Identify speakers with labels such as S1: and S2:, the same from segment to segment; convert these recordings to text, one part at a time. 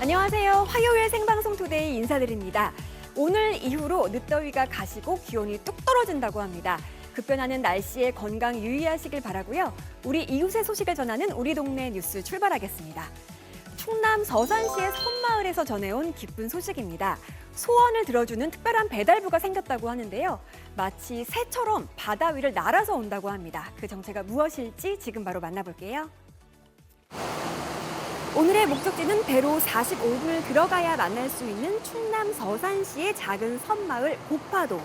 S1: 안녕하세요. 화요일 생방송 투데이 인사드립니다. 오늘 이후로 늦더위가 가시고 기온이 뚝 떨어진다고 합니다. 급변하는 날씨에 건강 유의하시길 바라고요. 우리 이웃의 소식을 전하는 우리 동네 뉴스 출발하겠습니다. 충남 서산시의 섬마을에서 전해온 기쁜 소식입니다. 소원을 들어주는 특별한 배달부가 생겼다고 하는데요. 마치 새처럼 바다 위를 날아서 온다고 합니다. 그 정체가 무엇일지 지금 바로 만나볼게요. 오늘의 목적지는 배로 45분을 들어가야 만날 수 있는 충남 서산시의 작은 섬마을 고파도.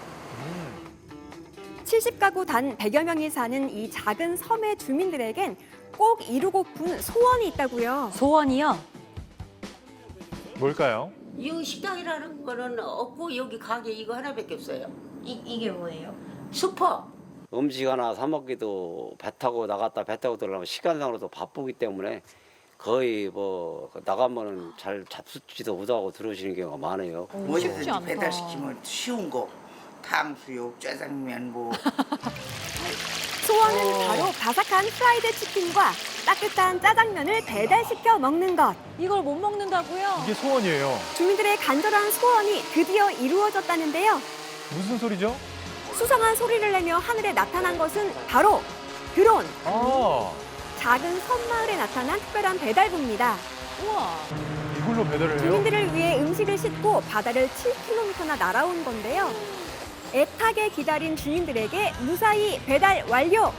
S1: 70가구 단 100여 명이 사는 이 작은 섬의 주민들에겐 꼭 이루고픈 소원이 있다고요.
S2: 소원이요?
S3: 뭘까요?
S4: 이 식당이라는 거는 없고 여기 가게 이거 하나밖에 없어요.
S2: 이, 이게 뭐예요?
S4: 슈퍼.
S5: 음식 하나 사 먹기도 배 타고 나갔다 배 타고 들어가면 시간상으로도 바쁘기 때문에 거의 뭐 나가면은 잘 잡수지도 못하고 들어오시는 경우가 많아요.
S2: 쉽지
S6: 뭐든지
S2: 않다.
S6: 배달시키면 쉬운 거 탕수육, 짜장면 뭐
S1: 소원은 바로 바삭한 프라이드 치킨과 따뜻한 짜장면을 배달시켜 먹는 것.
S2: 이걸 못 먹는다고요?
S3: 이게 소원이에요.
S1: 주민들의 간절한 소원이 드디어 이루어졌다는데요.
S3: 무슨 소리죠?
S1: 수상한 소리를 내며 하늘에 나타난 것은 바로 드론.
S3: 아,
S1: 작은 섬마을에 나타난 특별한 배달부입니다.
S2: 우와.
S3: 이걸로 배달을 해요?
S1: 주민들을 위해 음식을 싣고 바다를 7km나 날아온 건데요. 애타게 기다린 주민들에게 무사히 배달 완료.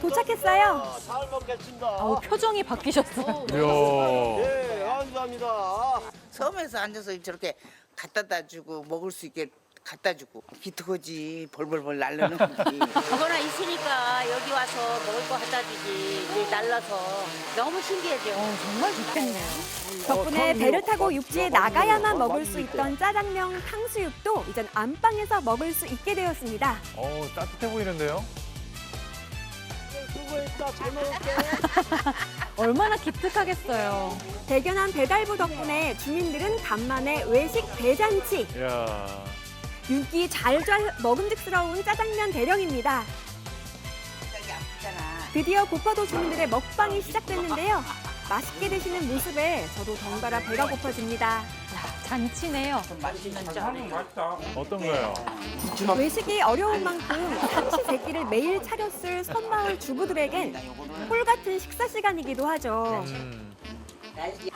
S1: 도착했어요.
S7: 잘 먹겠습니다.
S2: 아우, 표정이 바뀌셨어요.
S3: 이야.
S7: 예, 감사합니다.
S6: 섬에서 앉아서 저렇게 갖다 다 주고 먹을 수 있게 갖다 주고 기특하지 벌벌벌 날르는 거지.
S4: 그거나 있으니까 여기 와서 먹을 거 갖다 주지. 이제 날라서 너무 신기하죠.
S2: 어, 정말 좋겠네요.
S1: 덕분에 배를 타고 육지에 나가야만 먹을 수 있던 짜장면, 탕수육도 이젠 안방에서 먹을 수 있게 되었습니다.
S3: 어, 따뜻해 보이는데요?
S2: 얼마나 기특하겠어요.
S1: 대견한 배달부 덕분에 주민들은 간만에 외식 대잔치.
S3: 이야.
S1: 윤기 잘잘 먹음직스러운 짜장면 대령입니다. 드디어 고파도 주민들의 먹방이 시작됐는데요. 맛있게 드시는 모습에 저도 덩달아 배가 고파집니다.
S2: 잔치네요.
S3: 어떤가요?
S1: 외식이 어려운 만큼 삼시 세끼를 매일 차렸을 섬마을 주부들에겐 홀 같은 식사 시간이기도 하죠.
S3: 음,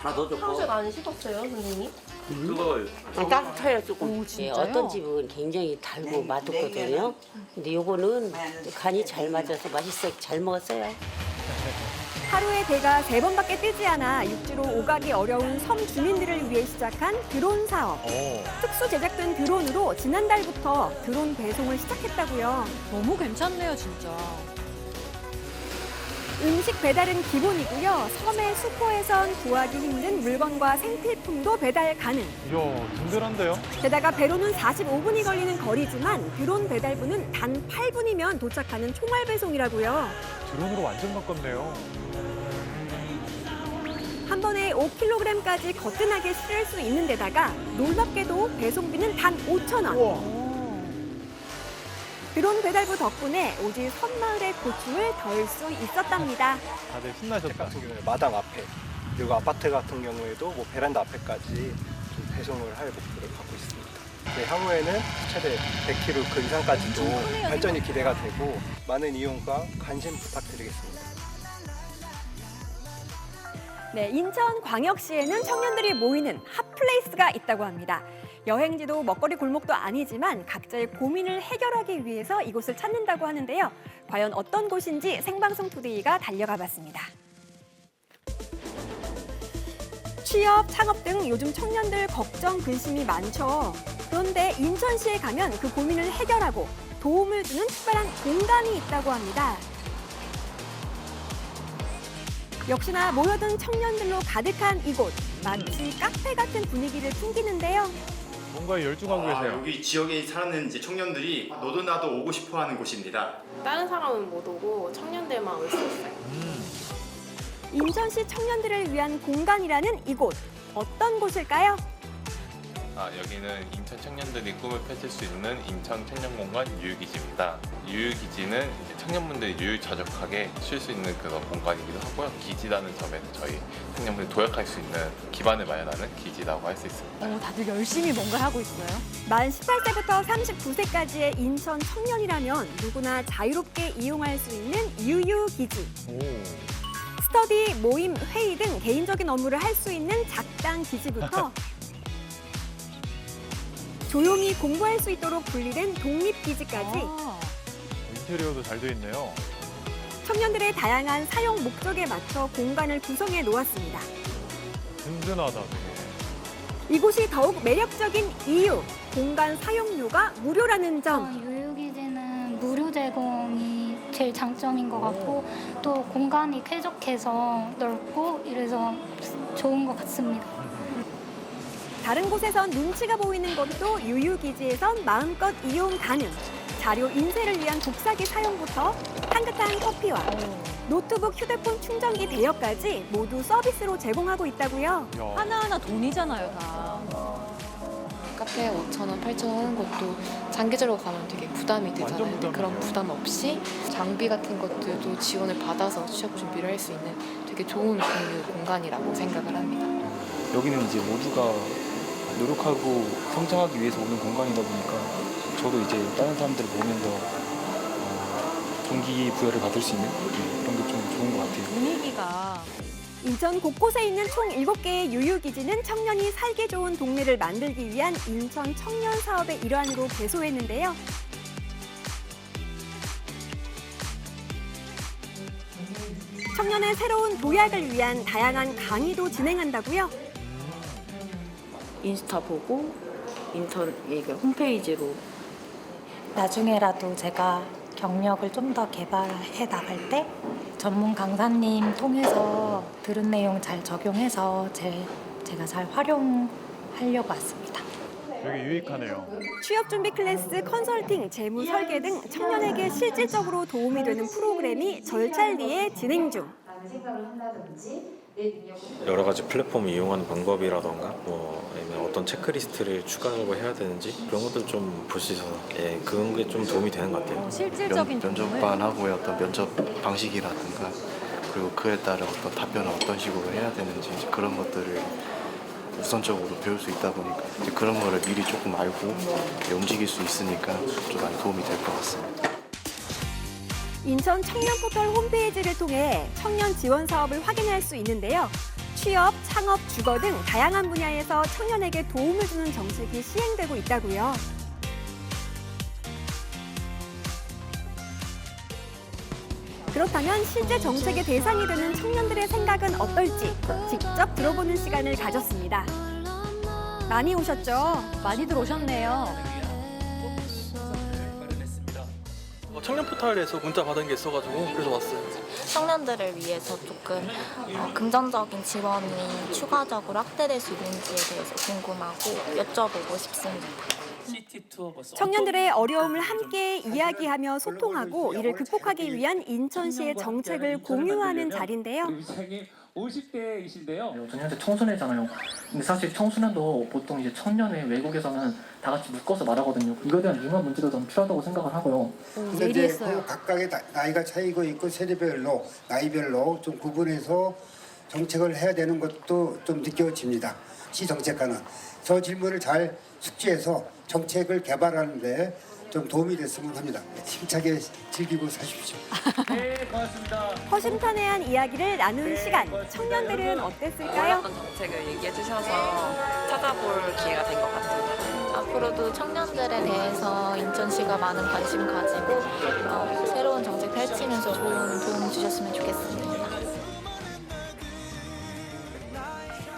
S8: 탕수육 안 식었어요, 선생님?
S4: 따뜻해요 조금.
S2: 오,
S4: 예? 어떤 집은 굉장히 달고 맛없거든요. 근데 요거는 간이 잘 맞아서 맛있어 잘 먹었어요.
S1: 하루에 배가 세 번밖에 뜨지 않아 육지로 오가기 어려운 섬 주민들을 위해 시작한 드론 사업.
S3: 어,
S1: 특수 제작된 드론으로 지난달부터 드론 배송을 시작했다고요.
S2: 너무 괜찮네요, 진짜.
S1: 음식 배달은 기본이고요. 섬의 수포에선 구하기 힘든 물건과 생필품도 배달 가능.
S3: 이야, 든든한데요?
S1: 게다가 배로는 45분이 걸리는 거리지만 드론 배달부는 단 8분이면 도착하는 총알 배송이라고요.
S3: 드론으로 완전 가깝네요.
S1: 한 번에 5kg까지 거뜬하게 실을 수 있는 데다가 놀랍게도 배송비는 단 5천 원.
S2: 오.
S1: 드론 배달부 덕분에 오지 섬마을의 고충을 덜 수 있었답니다.
S3: 다들 신나셨다.
S9: 마당 앞에 그리고 아파트 같은 경우에도 뭐 베란다 앞에까지 좀 배송을 할 목표를 갖고 있습니다. 네, 향후에는 최대 100km 그 이상까지도 발전이 기대가 되고 많은 이용과 관심 부탁드리겠습니다.
S1: 네, 인천 광역시에는 청년들이 모이는 핫플레이스가 있다고 합니다. 여행지도 먹거리 골목도 아니지만 각자의 고민을 해결하기 위해서 이곳을 찾는다고 하는데요. 과연 어떤 곳인지 생방송 투데이가 달려가 봤습니다. 취업, 창업 등 요즘 청년들 걱정, 근심이 많죠. 그런데 인천시에 가면 그 고민을 해결하고 도움을 주는 특별한 공간이 있다고 합니다. 역시나 모여든 청년들로 가득한 이곳. 마치 카페 같은 분위기를 풍기는데요.
S3: 뭔가에 열중하고
S10: 아,
S3: 계세요.
S10: 여기 지역에 사는 이제 청년들이 너도 나도 오고 싶어 하는 곳입니다.
S8: 다른 사람은 못 오고 청년들만 올 수 있어요.
S1: 인천시 청년들을 위한 공간이라는 이곳. 어떤 곳일까요?
S11: 아, 여기는 인천 청년들이 꿈을 펼칠 수 있는 인천 청년공간 유유기지입니다. 유유기지는 이제 청년분들이 유유자적하게 쉴 수 있는 그런 공간이기도 하고요. 기지라는 점에서 저희 청년분들이 도약할 수 있는 기반을 마련하는 기지라고 할 수 있습니다.
S2: 오, 다들 열심히 뭔가 하고 있어요.
S1: 만 18세부터 39세까지의 인천 청년이라면 누구나 자유롭게 이용할 수 있는 유유기지.
S3: 오.
S1: 스터디, 모임, 회의 등 개인적인 업무를 할 수 있는 작당 기지부터 조용히 공부할 수 있도록 분리된 독립기지까지
S2: 아,
S3: 인테리어도 잘돼 있네요.
S1: 청년들의 다양한 사용 목적에 맞춰 공간을 구성해 놓았습니다.
S3: 든든하다.
S1: 이곳이 더욱 매력적인 이유, 공간 사용료가 무료라는 점.
S12: 유유기지는 무료 제공이 제일 장점인 것 같고 또 공간이 쾌적해서 넓고 이래서 좋은 것 같습니다.
S1: 다른 곳에선 눈치가 보이는 것도 유유기지에선 마음껏 이용 가능. 자료 인쇄를 위한 복사기 사용부터 향긋한 커피와 노트북, 휴대폰 충전기 대여까지 모두 서비스로 제공하고 있다고요.
S3: 야.
S2: 하나하나 돈이잖아요, 다.
S8: 카페 5,000원, 8,000원 하는 것도 장기적으로 가면 되게 부담이 되잖아요. 근데 그런. 부담 없이 장비 같은 것들도 지원을 받아서 취업 준비를 할 수 있는 되게 좋은 공유 공간이라고 생각을 합니다.
S13: 여기는 이제 모두가 노력하고 성장하기 위해서 오는 공간이다 보니까 저도 이제 다른 사람들을 보면서 어, 동기 부여를 받을 수 있는 네, 그런 게 좀 좋은 것 같아요.
S2: 분위기가
S1: 인천 곳곳에 있는 총 7개의 유유기지는 청년이 살기 좋은 동네를 만들기 위한 인천 청년 사업의 일환으로 개소했는데요. 청년의 새로운 도약을 위한 다양한 강의도 진행한다고요.
S8: 인스타 보고 인턴 이게 홈페이지로
S12: 나중에라도 제가 경력을 좀 더 개발해 나갈 때 전문 강사님 통해서 들은 내용 잘 적용해서 제, 제가 잘 활용하려고 왔습니다.
S3: 되게 유익하네요.
S1: 취업 준비 클래스, 컨설팅, 재무 설계 등 청년에게 실질적으로 도움이 되는 프로그램이 절찰리에 진행 중.
S13: 여러 가지 플랫폼을 이용하는 방법이라던가 뭐 아니면 어떤 체크리스트를 추가하고 해야 되는지 그런 것들 좀 볼 수 있어서 예, 그런 게 좀 도움이 되는 것 같아요.
S2: 실질적인 도움을
S7: 면접관하고의 어떤 면접 방식이라든가 그리고 그에 따른 어떤 답변을 어떤 식으로 해야 되는지 이제 그런 것들을 우선적으로 배울 수 있다 보니까 이제 그런 거를 미리 조금 알고 이제 움직일 수 있으니까 좀 많이 도움이 될 것 같습니다.
S1: 인천 청년 포털 홈페이지를 통해 청년 지원 사업을 확인할 수 있는데요. 취업, 창업, 주거 등 다양한 분야에서 청년에게 도움을 주는 정책이 시행되고 있다고요. 그렇다면 실제 정책의 대상이 되는 청년들의 생각은 어떨지 직접 들어보는 시간을 가졌습니다. 많이 오셨죠?
S2: 많이들 오셨네요.
S9: 청년 포털에서 문자 받은 게 있어가지고 그래서 왔어요.
S12: 청년들을 위해서 조금 어, 긍정적인 지원이 추가적으로 확대될 수 있는지에 대해서 궁금하고 여쭤보고 싶습니다.
S1: 청년들의 어려움을 함께 이야기하며 소통하고 이를 극복하기 위한 인천시의 정책을 공유하는 자리인데요.
S9: 50대이신데요. 저 현재 청소년이잖아요. 근데 사실 청소년도 보통 이제 청년의 외국에서는 다 같이 묶어서 말하거든요. 이거에 대한 융합 문제도 좀 필요하다고 생각을 하고요.
S2: 오, 예리했어요.
S14: 각각의 나- 나이가 차이고 있고 세대별로 나이별로 좀 구분해서 정책을 해야 되는 것도 좀 느껴집니다. 시 정책과는 저 질문을 잘 숙지해서 정책을 개발하는데 좀 도움이 됐으면 합니다. 힘차게 즐기고 사십시오.
S9: 네, 고맙습니다.
S1: 허심탄회한 이야기를 나눈 시간. 청년들은 어땠을까요?
S8: 정책을 얘기해 주셔서 찾아볼 기회가 된 것 같습니다.
S12: 앞으로도 청년들에 대해서 인천시가 많은 관심 가지고 어, 새로운 정책 펼치면서 좋은 도움 주셨으면 좋겠습니다.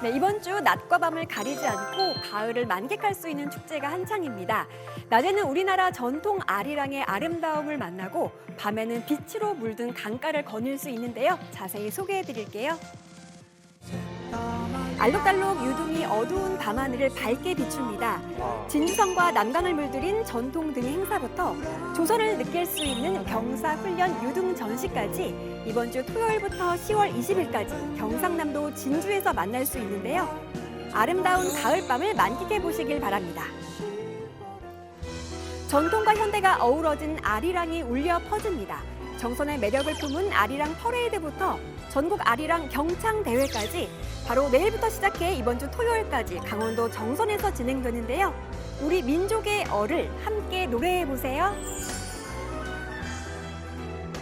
S1: 네, 이번 주 낮과 밤을 가리지 않고 가을을 만끽할 수 있는 축제가 한창입니다. 낮에는 우리나라 전통 아리랑의 아름다움을 만나고 밤에는 빛으로 물든 강가를 거닐 수 있는데요. 자세히 소개해 드릴게요. 알록달록 유등이 어두운 밤하늘을 밝게 비춥니다. 진주성과 남강을 물들인 전통 등 행사부터 조선을 느낄 수 있는 병사 훈련 유등 전시까지 이번 주 토요일부터 10월 20일까지 경상남도 진주에서 만날 수 있는데요. 아름다운 가을밤을 만끽해 보시길 바랍니다. 전통과 현대가 어우러진 아리랑이 울려 퍼집니다. 정선의 매력을 품은 아리랑 퍼레이드부터 전국 아리랑 경창 대회까지 바로 내일부터 시작해 이번 주 토요일까지 강원도 정선에서 진행되는데요. 우리 민족의 얼을 함께 노래해 보세요.